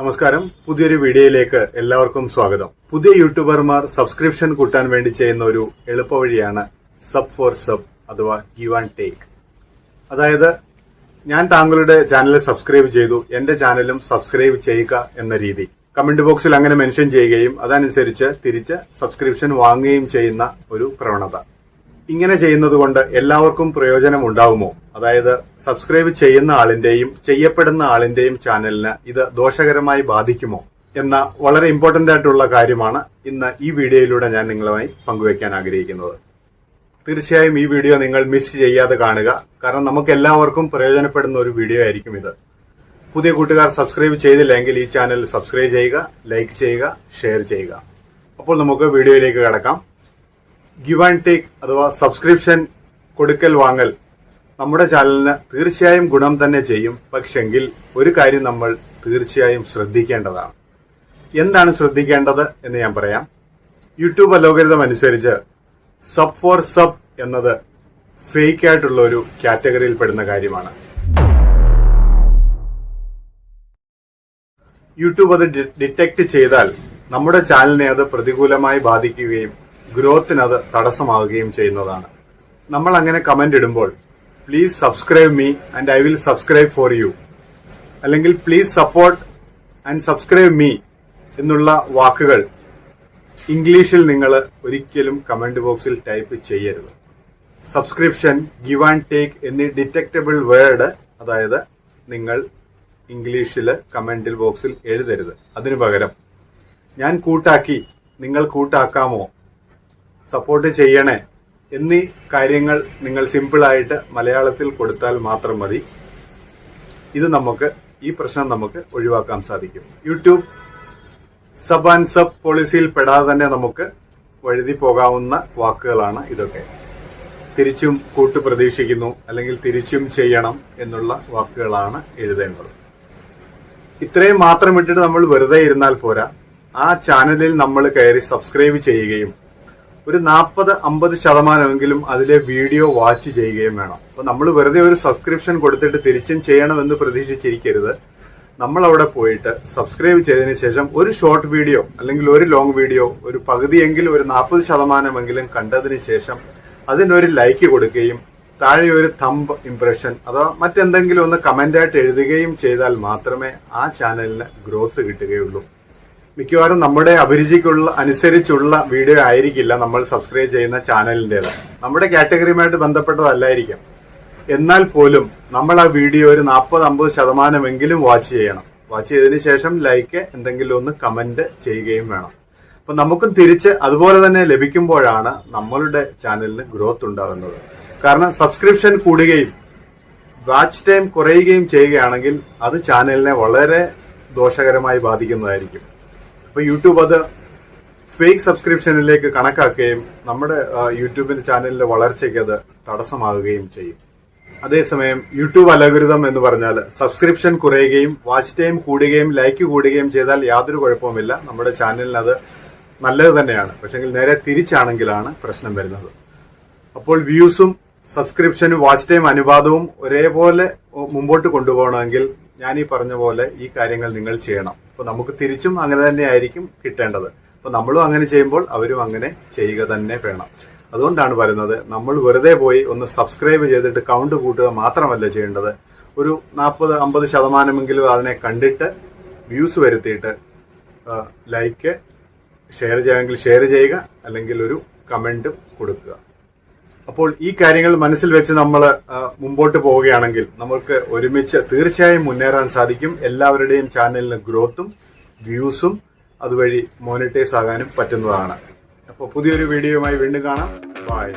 നമസ്കാരം. പുതിയൊരു വീഡിയോയിലേക്ക് എല്ലാവർക്കും സ്വാഗതം. പുതിയ യൂട്യൂബർമാർ സബ്സ്ക്രിപ്ഷൻ കൂട്ടാൻ വേണ്ടി ചെയ്യുന്ന ഒരു എളുപ്പവഴിയാണ് സബ് ഫോർ സബ് അഥവാ ഗിവ് ആൻഡ് ടേക്ക് അതായത് ഞാൻ താങ്കളുടെ ചാനൽ സബ്സ്ക്രൈബ് ചെയ്തു എന്റെ ചാനലും സബ്സ്ക്രൈബ് ചെയ്യുക എന്ന രീതി. കമന്റ് ബോക്സിൽ അങ്ങനെ മെൻഷൻ ചെയ്യുകയും അതനുസരിച്ച് തിരിച്ച് സബ്സ്ക്രിപ്ഷൻ വാങ്ങുകയും ചെയ്യുന്ന ഒരു പ്രവണത. ഇങ്ങനെ ചെയ്യുന്നത് കൊണ്ട് എല്ലാവർക്കും പ്രയോജനം ഉണ്ടാവുമോ അതായത് സബ്സ്ക്രൈബ് ചെയ്യുന്ന ആളിന്റെയും ചെയ്യപ്പെടുന്ന ആളിന്റെയും ചാനലിന് ഇത് ദോഷകരമായി ബാധിക്കുമോ? എന്ന വളരെ ഇമ്പോർട്ടന്റ് ആയിട്ടുള്ള കാര്യമാണ് ഇന്ന് ഈ വീഡിയോയിലൂടെ ഞാൻ നിങ്ങളുമായി പങ്കുവയ്ക്കാൻ ആഗ്രഹിക്കുന്നത്. തീർച്ചയായും ഈ വീഡിയോ നിങ്ങൾ മിസ് ചെയ്യാതെ കാണുക. കാരണം നമുക്ക് എല്ലാവർക്കും പ്രയോജനപ്പെടുന്ന ഒരു വീഡിയോ ആയിരിക്കും ഇത്. പുതിയ കൂട്ടുകാർ സബ്സ്ക്രൈബ് ചെയ്തില്ലെങ്കിൽ ഈ ചാനൽ സബ്സ്ക്രൈബ് ചെയ്യുക ലൈക്ക് ചെയ്യുക ഷെയർ ചെയ്യുക. അപ്പോൾ നമുക്ക് വീഡിയോയിലേക്ക് കടക്കാം. ഗിവ് ആൻഡ് ടേക്ക് അഥവാ സബ്സ്ക്രിപ്ഷൻ കൊടുക്കൽ വാങ്ങൽ നമ്മുടെ ചാനലിന് തീർച്ചയായും ഗുണം തന്നെ ചെയ്യും. പക്ഷെങ്കിൽ ഒരു കാര്യം നമ്മൾ തീർച്ചയായും ശ്രദ്ധിക്കേണ്ടതാണ്. എന്താണ് ശ്രദ്ധിക്കേണ്ടത് എന്ന് ഞാൻ പറയാം. യൂട്യൂബ് അലോകരിതം അനുസരിച്ച് സബ് ഫോർ സബ് എന്നത് ഫേക്ക് ആയിട്ടുള്ള ഒരു കാറ്റഗറിയിൽ പെടുന്ന കാര്യമാണ്. യൂട്യൂബ് അത് ഡിറ്റക്ട് ചെയ്താൽ നമ്മുടെ ചാനലിനെ അത് പ്രതികൂലമായി ബാധിക്കുകയും ഗ്രോത്തിന് അത് തടസ്സമാവുകയും ചെയ്യുന്നതാണ്. നമ്മൾ അങ്ങനെ കമന്റ് ഇടുമ്പോൾ please subscribe me and I will subscribe for you അല്ലെങ്കിൽ please support and subscribe me എന്നുള്ള വാക്കുകൾ ഇംഗ്ലീഷിൽ നിങ്ങൾ ഒരിക്കലും കമന്റ് ബോക്സിൽ ടൈപ്പ് ചെയ്യരുത്. സബ്സ്ക്രിപ്ഷൻ ഗിവ് ആൻഡ് ടേക്ക് എന്നീ ഡിറ്റക്റ്റബിൾ വേർഡ് അതായത് നിങ്ങൾ ഇംഗ്ലീഷിൽ കമന്റിൽ ബോക്സിൽ എഴുതരുത്. അതിനു പകരം ഞാൻ കൂട്ടാക്കി നിങ്ങൾ കൂട്ടാക്കാമോ? സപ്പോർട്ട് ചെയ്യണേ എന്നീ കാര്യങ്ങൾ നിങ്ങൾ സിമ്പിളായിട്ട് മലയാളത്തിൽ കൊടുത്താൽ മാത്രം മതി. ഇത് നമുക്ക് ഈ പ്രശ്നം നമുക്ക് ഒഴിവാക്കാൻ സാധിക്കും. യൂട്യൂബ് സബ് ആൻഡ് സബ് പോളിസിയിൽ പെടാതെ തന്നെ നമുക്ക് വഴുതി പോകാവുന്ന വാക്കുകളാണ് ഇതൊക്കെ. തിരിച്ചും കൂട്ടു പ്രതീക്ഷിക്കുന്നു അല്ലെങ്കിൽ തിരിച്ചും ചെയ്യണം എന്നുള്ള വാക്കുകളാണ് എഴുതേണ്ടത്. ഇത്രയും മാത്രം ഇട്ടിട്ട് നമ്മൾ വെറുതെ ഇരുന്നാൽ പോരാ. ആ ചാനലിൽ നമ്മൾ കയറി സബ്സ്ക്രൈബ് ചെയ്യുകയും ഒരു നാൽപ്പത് അമ്പത് ശതമാനമെങ്കിലും അതിലെ വീഡിയോ വാച്ച് ചെയ്യുകയും വേണം. അപ്പൊ നമ്മൾ വെറുതെ ഒരു സബ്സ്ക്രിപ്ഷൻ കൊടുത്തിട്ട് തിരിച്ചും ചെയ്യണമെന്ന് പ്രതീക്ഷിച്ചിരിക്കരുത്. നമ്മൾ അവിടെ പോയിട്ട് സബ്സ്ക്രൈബ് ചെയ്തതിന് ശേഷം ഒരു ഷോർട്ട് വീഡിയോ അല്ലെങ്കിൽ ഒരു ലോങ് വീഡിയോ ഒരു പകുതിയെങ്കിലും ഒരു നാൽപ്പത് ശതമാനമെങ്കിലും കണ്ടതിന് ശേഷം അതിനൊരു ലൈക്ക് കൊടുക്കുകയും താഴെ ഒരു തമ്പ് ഇംപ്രഷൻ അഥവാ മറ്റെന്തെങ്കിലും ഒന്ന് കമന്റായിട്ട് എഴുതുകയും ചെയ്താൽ മാത്രമേ ആ ചാനലിന് ഗ്രോത്ത് കിട്ടുകയുള്ളൂ. മിക്കവാറും നമ്മുടെ അഭിരുചിക്കുള്ള അനുസരിച്ചുള്ള വീഡിയോ ആയിരിക്കില്ല നമ്മൾ സബ്സ്ക്രൈബ് ചെയ്യുന്ന ചാനലിന്റെത് നമ്മുടെ കാറ്റഗറിയുമായിട്ട് ബന്ധപ്പെട്ടതല്ലായിരിക്കാം. എന്നാൽ പോലും നമ്മൾ ആ വീഡിയോ ഒരു നാൽപ്പത് അമ്പത് ശതമാനമെങ്കിലും വാച്ച് ചെയ്യണം. വാച്ച് ചെയ്തതിനു ശേഷം ലൈക്ക് എന്തെങ്കിലും ഒന്ന് കമന്റ് ചെയ്യുകയും വേണം. അപ്പൊ നമുക്കും തിരിച്ച് അതുപോലെ തന്നെ ലഭിക്കുമ്പോഴാണ് നമ്മളുടെ ചാനലിന് ഗ്രോത്ത് ഉണ്ടാകുന്നത്. കാരണം സബ്സ്ക്രിപ്ഷൻ കൂടുകയും വാച്ച് ടൈം കുറയുകയും ചെയ്യുകയാണെങ്കിൽ അത് ചാനലിനെ വളരെ ദോഷകരമായി ബാധിക്കുന്നതായിരിക്കും. അപ്പൊ യൂട്യൂബ് അത് ഫേക്ക് സബ്സ്ക്രിപ്ഷനിലേക്ക് കണക്കാക്കുകയും നമ്മുടെ യൂട്യൂബിന്റെ ചാനലിന്റെ വളർച്ചയ്ക്ക് അത് തടസ്സമാകുകയും ചെയ്യും. അതേസമയം യൂട്യൂബ് അലഗുരിതം എന്ന് പറഞ്ഞാൽ സബ്സ്ക്രിപ്ഷൻ കുറയുകയും വാച്ച് ടൈം കൂടുകയും ലൈക്ക് കൂടുകയും ചെയ്താൽ യാതൊരു കുഴപ്പവുമില്ല. നമ്മുടെ ചാനലിന് അത് നല്ലത് തന്നെയാണ്. പക്ഷെങ്കിൽ നേരെ തിരിച്ചാണെങ്കിലാണ് പ്രശ്നം വരുന്നത്. അപ്പോൾ വ്യൂസും സബ്സ്ക്രിപ്ഷനും വാച്ച് ടൈം അനുപാതവും ഒരേപോലെ മുമ്പോട്ട് കൊണ്ടുപോകണമെങ്കിൽ ഞാൻ ഈ പറഞ്ഞ പോലെ ഈ കാര്യങ്ങൾ നിങ്ങൾ ചെയ്യണം. അപ്പൊ നമുക്ക് തിരിച്ചും അങ്ങനെ തന്നെ ആയിരിക്കും കിട്ടേണ്ടത്. അപ്പൊ നമ്മളും അങ്ങനെ ചെയ്യുമ്പോൾ അവരും അങ്ങനെ ചെയ്യുക തന്നെ വേണം. അതുകൊണ്ടാണ് പറയുന്നത് നമ്മൾ വെറുതെ പോയി ഒന്ന് സബ്സ്ക്രൈബ് ചെയ്തിട്ട് കൗണ്ട് കൂട്ടുക മാത്രമല്ല ചെയ്യേണ്ടത്. ഒരു നാൽപ്പത് അമ്പത് ശതമാനമെങ്കിലും അതിനെ കണ്ടിട്ട് വ്യൂസ് വരുത്തിയിട്ട് ലൈക്ക് ഷെയർ ചെയ്യാമെങ്കിൽ ഷെയർ ചെയ്യുക അല്ലെങ്കിൽ ഒരു കമന്റും കൊടുക്കുക. അപ്പോൾ ഈ കാര്യങ്ങൾ മനസ്സിൽ വെച്ച് നമ്മൾ മുമ്പോട്ട് പോവുകയാണെങ്കിൽ നമുക്ക് ഒരുമിച്ച് തീർച്ചയായും മുന്നേറാൻ സാധിക്കും. എല്ലാവരുടെയും ചാനലിന് ഗ്രോത്തും വ്യൂസും അതുവഴി മോണിറ്റൈസ് ആകാനും പറ്റുന്നതാണ്. അപ്പോൾ പുതിയൊരു വീഡിയോയുമായി വീണ്ടും കാണാം. ബൈ